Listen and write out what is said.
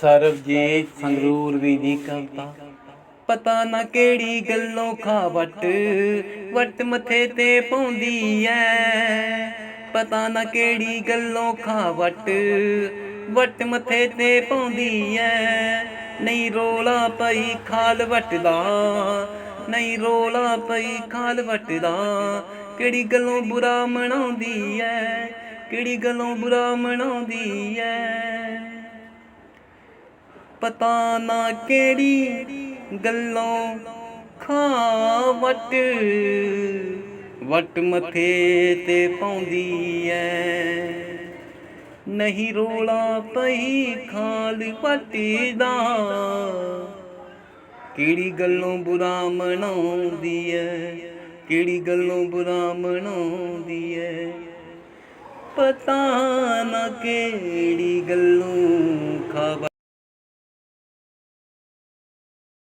ਸਰਬਜੀਤ ਸੰਗਰੂਰ ਵੀ ਦੀ ਕਵਤਾ ਪਤਾ ਨਾ ਕਿਹੜੀ ਗੱਲੋਂ ਖਾ ਵਟ ਮੱਥੇ ਤੇ ਪਾਉਂਦੀ ਐ। ਪਤਾ ਨਾ ਕਿਹੜੀ ਗੱਲੋਂ ਖਾ ਵਟ ਵਟ ਮੱਥੇ ਤੇ ਪਾਉਂਦੀ ਐ। ਨਹੀਂ ਰੋਲਾ ਪਈ ਖਾਲ ਵਟਦਾ ਨਹੀਂ ਰੋਲਾ ਪਈ ਖਾਲ ਵਟਦਾ। ਕਿਹੜੀ ਗੱਲੋਂ ਬੁਰਾ ਮਨਾਉਂਦੀ ਐ ਕਿਹੜੀ ਗੱਲੋਂ ਬੁਰਾ ਮਨਾਉਂਦੀ ਐ। ਪਤਾ ਨਾ ਕਿਹੜੀ ਗੱਲੋਂ ਖਾ ਵਟ। ਵਟ ਮੱਥੇ ਤੇ ਪਾਉਂਦੀ ਐ। ਨਹੀਂ ਰੋਲਾ ਪਈ ਖਾਲ ਵਟਦਾ। ਕਿਹੜੀ ਗੱਲੋਂ ਬੁਰਾ ਮਨਾਉਂਦੀ ਐ। ਕਿਹੜੀ ਗੱਲੋਂ ਬੁਰਾ ਮਨਾਉਂਦੀ ਐ। ਪਤਾ ਨਾ ਕਿਹੜੀ ਗੱਲੋਂ